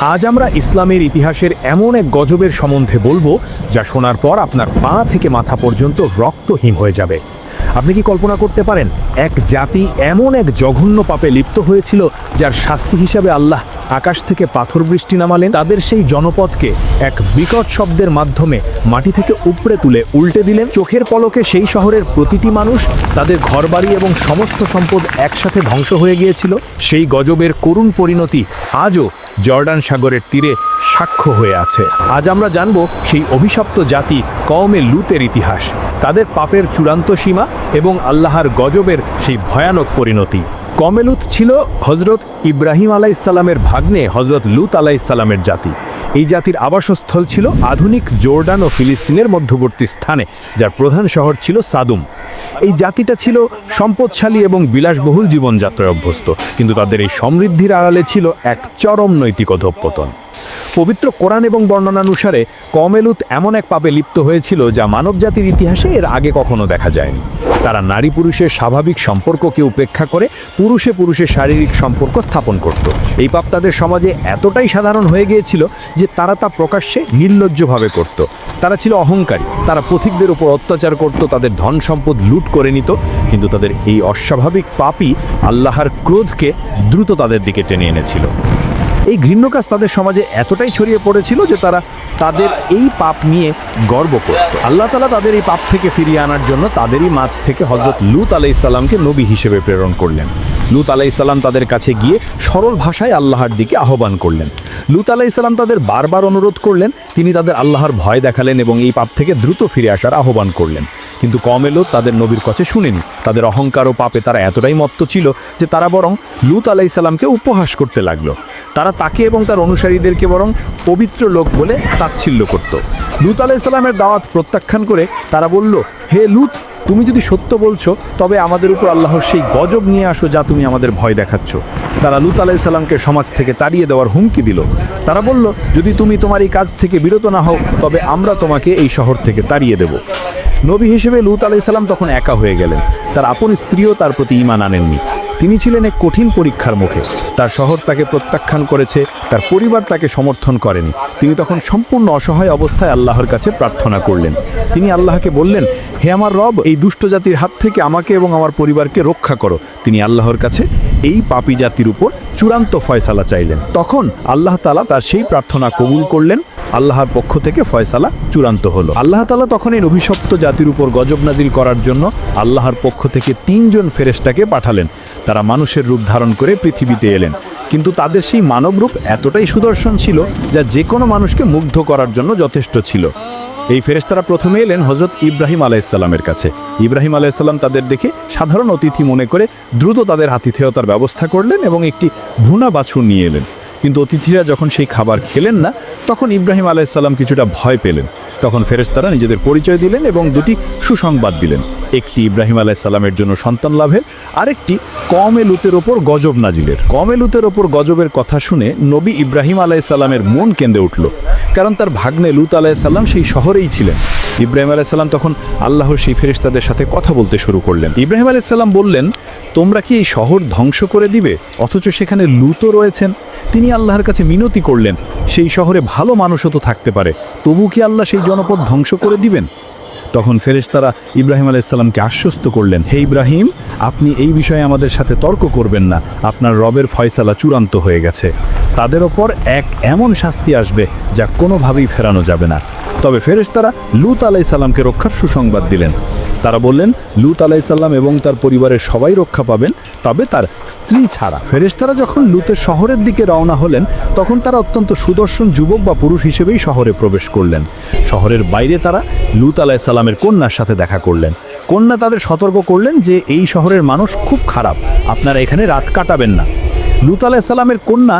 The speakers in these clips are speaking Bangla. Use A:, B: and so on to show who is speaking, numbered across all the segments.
A: আজ আমরা ইসলামের ইতিহাসের এমন এক গজবের সম্বন্ধে বলব, যা শোনার পর আপনার পা থেকে মাথা পর্যন্ত রক্তহীন হয়ে যাবে। আপনি কি কল্পনা করতে পারেন, এক জাতি এমন এক জঘন্য পাপে লিপ্ত হয়েছিল, যার শাস্তি হিসাবে আল্লাহ আকাশ থেকে পাথর বৃষ্টি নামালেন? তাদের সেই জনপদকে এক বিকট শব্দের মাধ্যমে মাটি থেকে উপড়ে তুলে উল্টে দিলেন। চোখের পলকে সেই শহরের প্রতিটি মানুষ তাদের ঘরবাড়ি এবং সমস্ত সম্পদ একসাথে ধ্বংস হয়ে গিয়েছিল। সেই গজবের করুণ পরিণতি আজও জর্ডান সাগরের তীরে সাক্ষ্য হয়ে আছে। আজ আমরা জানব সেই অভিশপ্ত জাতি কওমে লুতের ইতিহাস, তাদের পাপের চূড়ান্ত সীমা এবং আল্লাহর গজবের সেই ভয়ানক পরিণতি। কমেলুত ছিল হজরত ইব্রাহিম আলাইসাল্লামের ভাগ্নে, হজরত লুত আলাইসাল্লামের জাতি। এই জাতির আবাসস্থল ছিল আধুনিক জোর্ডান ও ফিলিস্তিনের মধ্যবর্তী স্থানে, যার প্রধান শহর ছিল সাদুম। এই জাতিটা ছিল সম্পদশালী এবং বিলাসবহুল জীবনযাত্রায় অভ্যস্ত, কিন্তু তাদের এই সমৃদ্ধির আড়ালে ছিল এক চরম নৈতিক অধঃপতন। পবিত্র কোরআন এবং বর্ণনানুসারে কমেলুত এমন এক পাপে লিপ্ত হয়েছিল যা মানবজাতির ইতিহাসে এর আগে কখনো দেখা যায়নি। তারা নারী পুরুষের স্বাভাবিক সম্পর্ককে উপেক্ষা করে পুরুষে পুরুষের শারীরিক সম্পর্ক স্থাপন করত। এই পাপ তাদের সমাজে এতটাই সাধারণ হয়ে গিয়েছিল যে তারা তা প্রকাশ্যে নির্লজ্জভাবে করত। তারা ছিল অহংকারী, তারা পথিকদের উপর অত্যাচার করত, তাদের ধন সম্পদ লুট করে নিত, কিন্তু তাদের এই অস্বাভাবিক পাপই আল্লাহর ক্রোধকে দ্রুত তাদের দিকে টেনে এনেছিল। এই ঘৃণ্য কাজ তাদের সমাজে এতটাই ছড়িয়ে পড়েছিল যে তারা তাদের এই পাপ নিয়ে গর্ব করত। আল্লাহ তালা তাদের এই পাপ থেকে ফিরিয়ে আনার জন্য তাদেরই মাঝ থেকে হজরত লুত আলাইসাল্লামকে নবী হিসেবে প্রেরণ করলেন। লুত আলাইসাল্লাম তাদের কাছে গিয়ে সরল ভাষায় আল্লাহর দিকে আহ্বান করলেন। লুত আলাইসাল্লাম তাদের বারবার অনুরোধ করলেন, তিনি তাদের আল্লাহর ভয় দেখালেন এবং এই পাপ থেকে দ্রুত ফিরে আসার আহ্বান করলেন। কিন্তু কমেলো তাদের নবীর কাছে শুনেনি। তাদের অহংকার ও পাপে তারা এতটাই মত্ত ছিল যে তারা বরং লুত আলাইসাল্লামকে উপহাস করতে লাগল। তারা তাকে এবং তার অনুসারীদেরকে বরং পবিত্র লোক বলে তাচ্ছিল্য করত। লুত আলাইসাল্লামের দাওয়াত প্রত্যাখ্যান করে তারা বলল, হে লুত, তুমি যদি সত্য বলছো, তবে আমাদের উপর আল্লাহর সেই গজব নিয়ে আসো যা তুমি আমাদের ভয় দেখাচ্ছ। তারা লুত আলাইসাল্লামকে সমাজ থেকে তাড়িয়ে দেওয়ার হুমকি দিল। তারা বলল, যদি তুমি তোমার এই কাজ থেকে বিরত না হও, তবে আমরা তোমাকে এই শহর থেকে তাড়িয়ে দেব। নবী হিসেবে লুত আলাইসাল্লাম তখন একা হয়ে গেলেন। তার আপন স্ত্রীও তার প্রতি ইমান আনেননি। তিনি ছিলেন এক কঠিন পরীক্ষার মুখে। তার শহর তাকে প্রত্যাখ্যান করেছে, তার পরিবার তাকে সমর্থন করেনি। তিনি তখন সম্পূর্ণ অসহায় অবস্থায় আল্লাহর কাছে প্রার্থনা করলেন। তিনি আল্লাহকে বললেন, হে আমার রব, এই দুষ্ট জাতির হাত থেকে আমাকে এবং আমার পরিবারকে রক্ষা করো। তিনি আল্লাহর কাছে এই পাপি জাতির উপর চূড়ান্ত ফয়সালা চাইলেন। তখন আল্লাহ তালা তার সেই প্রার্থনা কবুল করলেন। আল্লাহর পক্ষ থেকে ফয়সালা চূড়ান্ত হলো। আল্লাহ তালা তখন এই অভিশপ্ত জাতির উপর গজব নাজিল করার জন্য আল্লাহর পক্ষ থেকে তিনজন ফেরেশতাকে পাঠালেন। তারা মানুষের রূপ ধারণ করে পৃথিবীতে এলেন। কিন্তু তাদের সেই মানব রূপ এতটাই সুদর্শন ছিল যা যে কোনো মানুষকে মুগ্ধ করার জন্য যথেষ্ট ছিল। এই ফেরেস্তারা প্রথমে এলেন হজরত ইব্রাহিম আলাইসাল্লামের কাছে। ইব্রাহিম আলাইসাল্লাম তাদের দেখে সাধারণ অতিথি মনে করে দ্রুত তাদের আতিথেয়তার ব্যবস্থা করলেন এবং একটি ভুনা বাছুর নিয়ে এলেন। কিন্তু অতিথিরা যখন সেই খাবার খেলেন না, তখন ইব্রাহিম আলাইসাল্লাম কিছুটা ভয় পেলেন। তখন ফেরেশতারা নিজেদের পরিচয় দিলেন এবং দুটি সুসংবাদ দিলেন। একটি ইব্রাহিম আলাইসাল্লামের জন্য সন্তান লাভের, আরেকটি কমে লুতের ওপর গজব নাজিলের। কমে লুতের ওপর গজবের কথা শুনে নবী ইব্রাহিম আলাইসাল্লামের মন কেঁদে উঠল, কারণ তার ভাগ্নে লুত আলাইসাল্লাম সেই শহরেই ছিলেন। ইব্রাহিম আলাইসাল্লাম তখন আল্লাহর সেই ফেরেশতাদের সাথে কথা বলতে শুরু করলেন। ইব্রাহিম আলাইসাল্লাম বললেন, তোমরা কি এই শহর ধ্বংস করে দিবে? অথচ সেখানে লুতও রয়েছেন। তিনি আল্লাহর কাছে মিনতি করলেন, সেই শহরে ভালো মানুষও তো থাকতে পারে, তবু কি আল্লাহ সেই জনপদ ধ্বংস করে দিবেন? তখন ফেরেশতারা ইব্রাহিম আলাইসাল্লামকে আশ্বস্ত করলেন, হে ইব্রাহিম, আপনি এই বিষয়ে আমাদের সাথে তর্ক করবেন না, আপনার রবের ফয়সালা চূড়ান্ত হয়ে গেছে। তাদের ওপর এক এমন শাস্তি আসবে যা কোনোভাবেই ফেরানো যাবে না। তবে ফেরেশতারা লুত আলাইসাল্লামকে রক্ষার সুসংবাদ দিলেন। তারা বললেন, লুত আলাইসাল্লাম এবং তার পরিবারের সবাই রক্ষা পাবেন, তবে তার স্ত্রী ছাড়া। ফেরেশতারা যখন লুতের শহরের দিকে রওনা হলেন, তখন তারা অত্যন্ত সুদর্শন যুবক বা পুরুষ হিসেবেই শহরে প্রবেশ করলেন। শহরের বাইরে তারা লুত আলাইসাল্লামের কন্যার সাথে দেখা করলেন। কন্যা তাদের সতর্ক করলেন যে, এই শহরের মানুষ খুব খারাপ। আপনারা এখানে রাত কাটাবেন না। লুত আলাইসাল্লামের কন্যা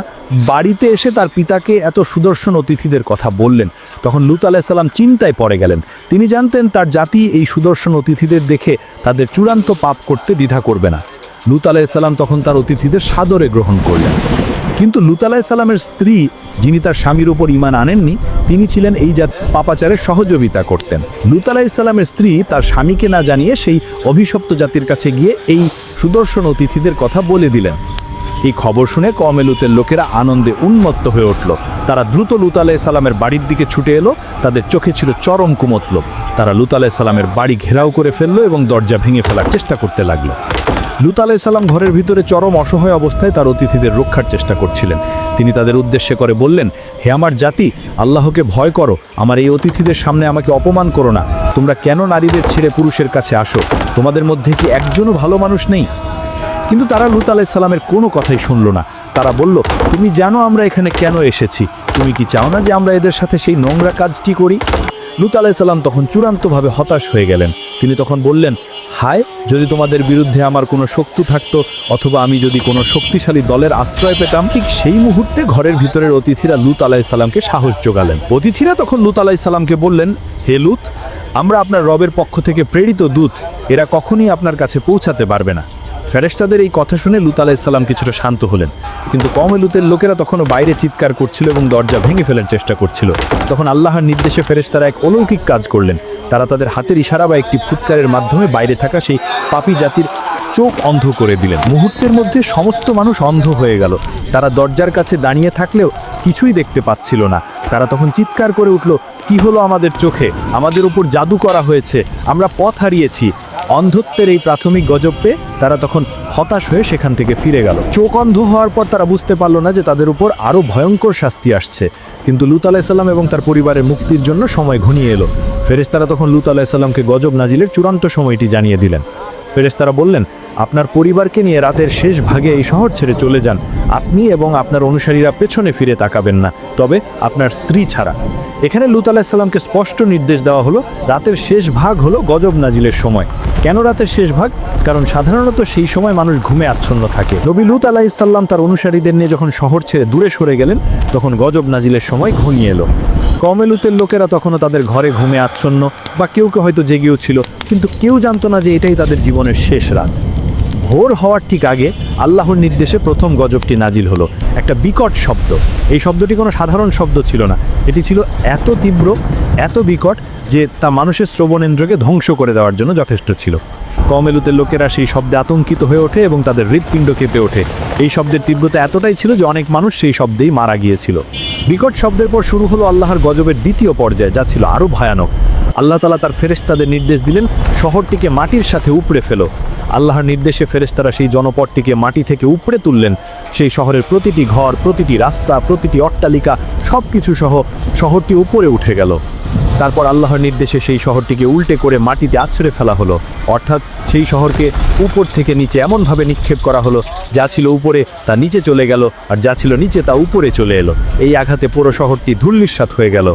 A: বাড়িতে এসে তার পিতাকে এত সুদর্শন অতিথিদের কথা বললেন। তখন লুত আলাইসাল্লাম চিন্তায় পড়ে গেলেন। তিনি জানতেন তার জাতি এই সুদর্শন অতিথিদের দেখে তাদের চূড়ান্ত পাপ করতে দ্বিধা করবে না। লুত আলাইসাল্লাম তখন তার অতিথিদের সাদরে গ্রহণ করলেন। কিন্তু লুত আলাইসাল্লামের স্ত্রী, যিনি তার স্বামীর উপর ইমান আনেননি, তিনি ছিলেন এই জাত পাপাচারের সহযোগিতা করতেন। লুত আলাইসাল্লামের স্ত্রী তার স্বামীকে না জানিয়ে সেই অভিশপ্ত জাতির কাছে গিয়ে এই সুদর্শন অতিথিদের কথা বলে দিলেন।
B: এই খবর শুনে কমেলুতের লোকেরা আনন্দে উন্মত্ত হয়ে উঠল। তারা দ্রুত লুত আলাহ সালামের বাড়ির দিকে ছুটে এলো। তাদের চোখে ছিল চরম কুমতলব তারা লুত আলাহ সালামের বাড়ি ঘেরাও করে ফেলল এবং দরজা ভেঙে ফেলার চেষ্টা করতে লাগল। লুত আলাহ সাল্লাম ঘরের ভিতরে চরম অসহায় অবস্থায় তার অতিথিদের রক্ষার চেষ্টা করছিলেন। তিনি তাদের উদ্দেশ্যে করে বললেন, হে আমার জাতি, আল্লাহকে ভয় করো। আমার এই অতিথিদের সামনে আমাকে অপমান করো না। তোমরা কেন নারীদের ছেড়ে পুরুষের কাছে আসো? তোমাদের মধ্যে কি একজনও ভালো মানুষ নেই? কিন্তু তারা লুত আলাহ সাল্লামের কোনো কথাই শুনল না। তারা বলল, তুমি জানো আমরা এখানে কেন এসেছি? তুমি কি চাও না যে আমরা এদের সাথে সেই নোংরা কাজটি করি? লুত আলাইসাল্লাম তখন চূড়ান্তভাবে হতাশ হয়ে গেলেন। তিনি তখন বললেন, হায়, যদি তোমাদের বিরুদ্ধে আমার কোনো শক্তি থাকতো অথবা আমি যদি কোনো শক্তিশালী দলের আশ্রয় পেতাম, ঠিক সেই মুহূর্তে ঘরের ভিতরের অতিথিরা লুত আলাইসাল্লামকে সাহস যোগালেন। অতিথিরা তখন লুত আলাইসাল্লামকে বললেন, হে লুত, আমরা আপনার রবের পক্ষ থেকে প্রেরিত দূত, এরা কখনই আপনার কাছে পৌঁছাতে পারবে না। ফেরেশতাদের এই কথা শুনে লুত আলাইসাল্লাম কিছুটা শান্ত হলেন। কিন্তু কমে লুতের লোকেরা তখনও বাইরে চিৎকার করছিল এবং দরজা ভেঙে ফেলার চেষ্টা করছিল। তখন আল্লাহর নির্দেশে ফেরেশতারা এক অলৌকিক কাজ করলেন। তারা তাদের হাতের ইশারা বা একটি ফুৎকারের মাধ্যমে বাইরে থাকা সেই পাপী জাতির চোখ অন্ধ করে দিলেন। মুহূর্তের মধ্যে সমস্ত মানুষ অন্ধ হয়ে গেল। তারা দরজার কাছে দাঁড়িয়ে থাকলেও কিছুই দেখতে পাচ্ছিল না। তারা তখন চিৎকার করে উঠল, কি হলো আমাদের চোখে? আমাদের উপর জাদু করা হয়েছে। আমরা পথ হারিয়েছি। অন্ধত্বের এই প্রাথমিক গজব পেয়ে তারা তখন হতাশ হয়ে সেখান থেকে ফিরে গেল। চোখ অন্ধ হওয়ার পর তারা বুঝতে পারল না যে তাদের উপর আরও ভয়ঙ্কর শাস্তি আসছে। কিন্তু লুত আলাইসাল্লাম এবং তার পরিবারের মুক্তির জন্য সময় ঘনিয়ে এলো। ফেরেস্তারা তখন লুত আলাইসাল্লামকে গজব নাজিলের চূড়ান্ত সময়টি জানিয়ে দিলেন। ফেরেস্তারা বললেন আপনার পরিবারকে নিয়ে রাতের শেষ ভাগে এই শহর ছেড়ে চলে যান। আপনি এবং আপনার অনুসারীরা পেছনে ফিরে তাকাবেন না। তবে আপনার স্ত্রী ছাড়া। এখানে লুত আলাহিসাল্লামকে স্পষ্ট নির্দেশ দেওয়া হলো, রাতের শেষ ভাগ হলো গজব নাজিলের সময়। কেন রাতের শেষ ভাগ? কারণ সাধারণত সেই সময় মানুষ ঘুমে আচ্ছন্ন থাকে। নবী লুত আলাহিসাল্লাম তার অনুসারীদের নিয়ে যখন শহর ছেড়ে দূরে সরে গেলেন, তখন গজব নাজিলের সময় ঘনিয়ে এলো। কমেলুতের লোকেরা তখনও তাদের ঘরে ঘুমে আচ্ছন্ন, বা কেউ কেউ হয়তো জেগেও ছিল, কিন্তু কেউ জানতো না যে এটাই তাদের জীবনের শেষ রাত। ভোর হওয়ার ঠিক আগে আল্লাহর নির্দেশে প্রথম গজবটি নাজিল হলো। একটা বিকট শব্দ। এই শব্দটি কোনো সাধারণ শব্দ ছিল না। এটি ছিল এত তীব্র, এত বিকট যে তা মানুষের শ্রবণেন্দ্রকে ধ্বংস করে দেওয়ার জন্য যথেষ্ট ছিল। কমেলুতের লোকেরা সেই শব্দে আতঙ্কিত হয়ে ওঠে এবং তাদের হৃৎপিণ্ড কেঁপে ওঠে। এই শব্দের তীব্রতা এতটাই ছিল যে অনেক মানুষ সেই শব্দেই মারা গিয়েছিল। বিকট শব্দের পর শুরু হলো আল্লাহর গজবের দ্বিতীয় পর্যায়, যা ছিল আরও ভয়ানক। আল্লাহ তালা তার ফেরেশতাদের নির্দেশ দিলেন, শহরটিকে মাটির সাথে উপড়ে ফেলো। আল্লাহর নির্দেশে ফেরেস্তারা সেই জনপদটিকে মাটি থেকে উপড়ে তুললেন। সেই শহরের প্রতিটি ঘর, প্রতিটি রাস্তা, প্রতিটি অট্টালিকা সব কিছু সহ শহরটি উপরে উঠে গেল। তারপর আল্লাহর নির্দেশে সেই শহরটিকে উল্টে করে মাটিতে আছড়ে ফেলা হলো। অর্থাৎ সেই শহরকে উপর থেকে নিচে এমনভাবে নিক্ষেপ করা হলো, যা ছিল উপরে তা নিচে চলে গেল আর যা ছিল নিচে তা উপরে চলে এলো। এই আঘাতে পুরো শহরটি ধুল্লিস্বাত হয়ে গেল।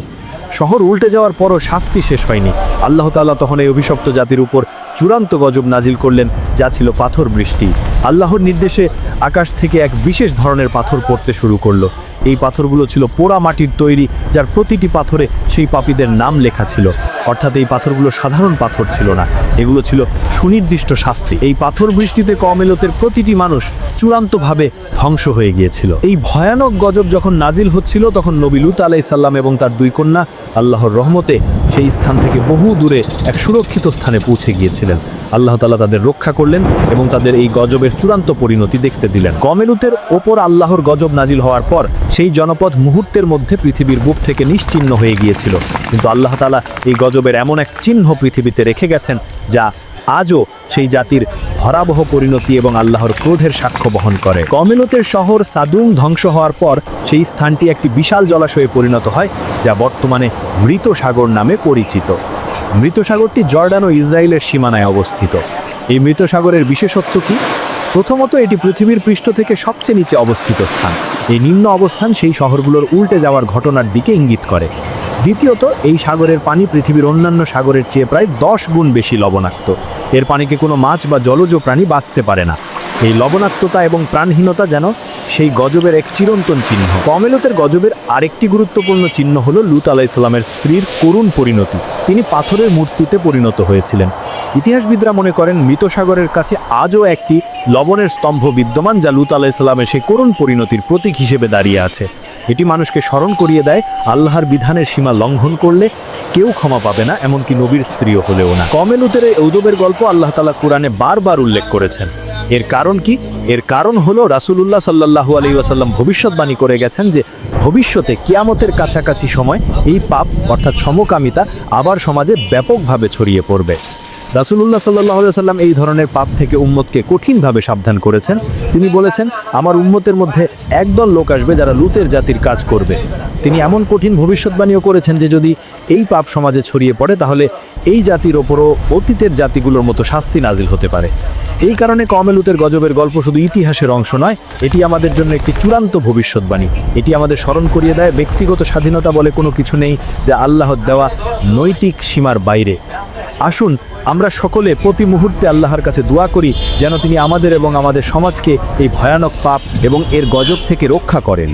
B: শহর উল্টে যাওয়ার পরও শাস্তি শেষ হয়নি। আল্লাহ তাআলা তখন এই অভিশপ্ত জাতির উপর চূড়ান্ত গজব নাজিল করলেন, যা ছিল পাথর বৃষ্টি। আল্লাহর নির্দেশে আকাশ থেকে এক বিশেষ ধরনের পাথর পড়তে শুরু করল। এই পাথরগুলো ছিল পোড়া মাটির তৈরি, যার প্রতিটি পাথরে সেই পাপীদের নাম লেখা ছিল। অর্থাৎ এই পাথরগুলো সাধারণ পাথর ছিল না। এগুলো ছিল সুনির্দিষ্ট শাস্তি। এই পাথর বৃষ্টিতে কমেলতের প্রতিটি মানুষ চূড়ান্তভাবে ধ্বংস হয়ে গিয়েছিল। এই ভয়ানক গজব যখন নাজিল হচ্ছিল, তখন নবী লুত আলাই সাল্লাম এবং তার দুই কন্যা আল্লাহর রহমতে সেই স্থান থেকে বহু দূরে এক সুরক্ষিত স্থানে পৌঁছে গিয়েছিলেন। আল্লাহ তালা তাদের রক্ষা করলেন এবং তাদের এই গজবের চূড়ান্ত পরিণতি দেখতে দিলেন। গমেরুতের ওপর আল্লাহর গজব নাজিল হওয়ার পর সেই জনপদ মুহূর্তের মধ্যে পৃথিবীর বুক থেকে নিশ্চিহ্ন হয়ে গিয়েছিল। কিন্তু আল্লাহ তালা এই গজবের এমন এক চিহ্ন পৃথিবীতে রেখে গেছেন যা আজও সেই জাতির ভরাবহ পরিণতি এবং আল্লাহর ক্রোধের সাক্ষ্য বহন করে। কমেলতের শহর সাদুম ধ্বংস হওয়ার পর সেই স্থানটি একটি বিশাল জলাশয়ে পরিণত হয়, যা বর্তমানে মৃত সাগর নামে পরিচিত। মৃত সাগরটি জর্ডান ও ইসরায়েলের সীমানায় অবস্থিত। এই মৃত সাগরের বিশেষত্ব কি? প্রথমত এটি পৃথিবীর পৃষ্ঠ থেকে সবচেয়ে নিচে অবস্থিত স্থান। এই নিম্ন অবস্থান সেই শহরগুলোর উল্টে যাওয়ার ঘটনার দিকে ইঙ্গিত করে। দ্বিতীয়ত, এই সাগরের পানি পৃথিবীর অন্যান্য সাগরের চেয়ে প্রায় দশ গুণ বেশি লবণাক্ত। এর পানিকে কোনো মাছ বা জলজ প্রাণী বাঁচতে পারে না। এই লবণাক্ততা এবং প্রাণহীনতা যেন সেই গজবের এক চিরন্তন চিহ্ন। কমেলতের গজবের আরেকটি গুরুত্বপূর্ণ চিহ্ন হল লুত আলাহ ইসলামের স্ত্রীর করুণ পরিণতি। তিনি পাথরের মূর্তিতে পরিণত হয়েছিলেন। ইতিহাসবিদরা মনে করেন মৃত সাগরের কাছে আজও একটি লবণের স্তম্ভ বিদ্যমান, যা লুত আলাহ ইসলামের সেই করুণ পরিণতির প্রতীক হিসেবে দাঁড়িয়ে আছে। এটি মানুষকে স্মরণ করিয়ে দেয়, আল্লাহর বিধানের সীমা লঙ্ঘন করলে কেউ ক্ষমা পাবে না, এমনকি নবীর স্ত্রীও হলেও না। কমেলুতের এই ঔদবের গল্প আল্লাহ তালা কোরআনে বারবার উল্লেখ করেছেন। এর কারণ কি? এর কারণ হলো রাসূলুল্লাহ সাল্লাল্লাহু আলাইহি ওয়াসাল্লাম ভবিষ্যৎবাণী করে গেছেন যে, ভবিষ্যতে কিয়ামতের কাছাকাছি সময় এই পাপ, অর্থাৎ সমকামিতা, আবার সমাজে ব্যাপকভাবে ছড়িয়ে পড়বে। রাসূলুল্লাহ সাল্লাহ সাল্লাম এই ধরনের পাপ থেকে উম্মতকে কঠিনভাবে সাবধান করেছেন। তিনি বলেছেন, আমার উম্মতের মধ্যে একদল লোক আসবে যারা লুতের জাতির কাজ করবে। তিনি এমন কঠিন ভবিষ্যৎবাণীও করেছেন যে, যদি এই পাপ সমাজে ছড়িয়ে পড়ে, তাহলে এই জাতির ওপরও অতীতের জাতিগুলোর মতো শাস্তি নাজিল হতে পারে। এই কারণে কমেলুতের গজবের গল্প শুধু ইতিহাসের অংশ নয়, এটি আমাদের জন্য একটি চূড়ান্ত ভবিষ্যৎবাণী। এটি আমাদের স্মরণ করিয়ে দেয়, ব্যক্তিগত স্বাধীনতা বলে কোনো কিছু নেই যা আল্লাহর দেওয়া নৈতিক সীমার বাইরে। আসুন আমরা সকলে প্রতি মুহূর্তে আল্লাহর কাছে দোয়া করি, যেন তিনি আমাদের এবং আমাদের সমাজকে এই ভয়ানক পাপ এবং এর গজব থেকে রক্ষা করেন।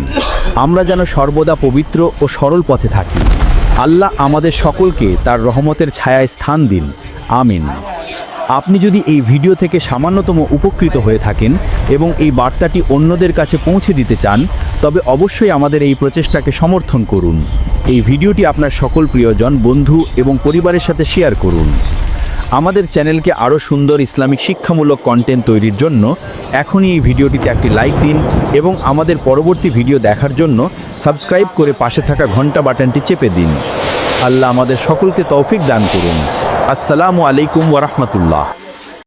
B: আমরা যেন সর্বদা পবিত্র ও সরল পথে থাকি। আল্লাহ আমাদের সকলকে তার রহমতের ছায়ায় স্থান দিন। আমিন। আপনি যদি এই ভিডিও থেকে সামান্যতম উপকৃত হয়ে থাকেন এবং এই বার্তাটি অন্যদের কাছে পৌঁছে দিতে চান, তবে অবশ্যই আমাদের এই প্রচেষ্টাকে সমর্থন করুন। এই ভিডিওটি আপনার সকল প্রিয়জন, বন্ধু এবং পরিবারের সাথে শেয়ার করুন। আমাদের চ্যানেলকে আরও সুন্দর ইসলামিক শিক্ষামূলক কন্টেন্ট তৈরির জন্য এখনই এই ভিডিওটিতে একটি লাইক দিন এবং আমাদের পরবর্তী ভিডিও দেখার জন্য সাবস্ক্রাইব করে পাশে থাকা ঘণ্টা বাটনটি চেপে দিন। আল্লাহ আমাদের সকলকে তৌফিক দান করুন। আসসালামু আলাইকুম ওরহমতুল্লাহ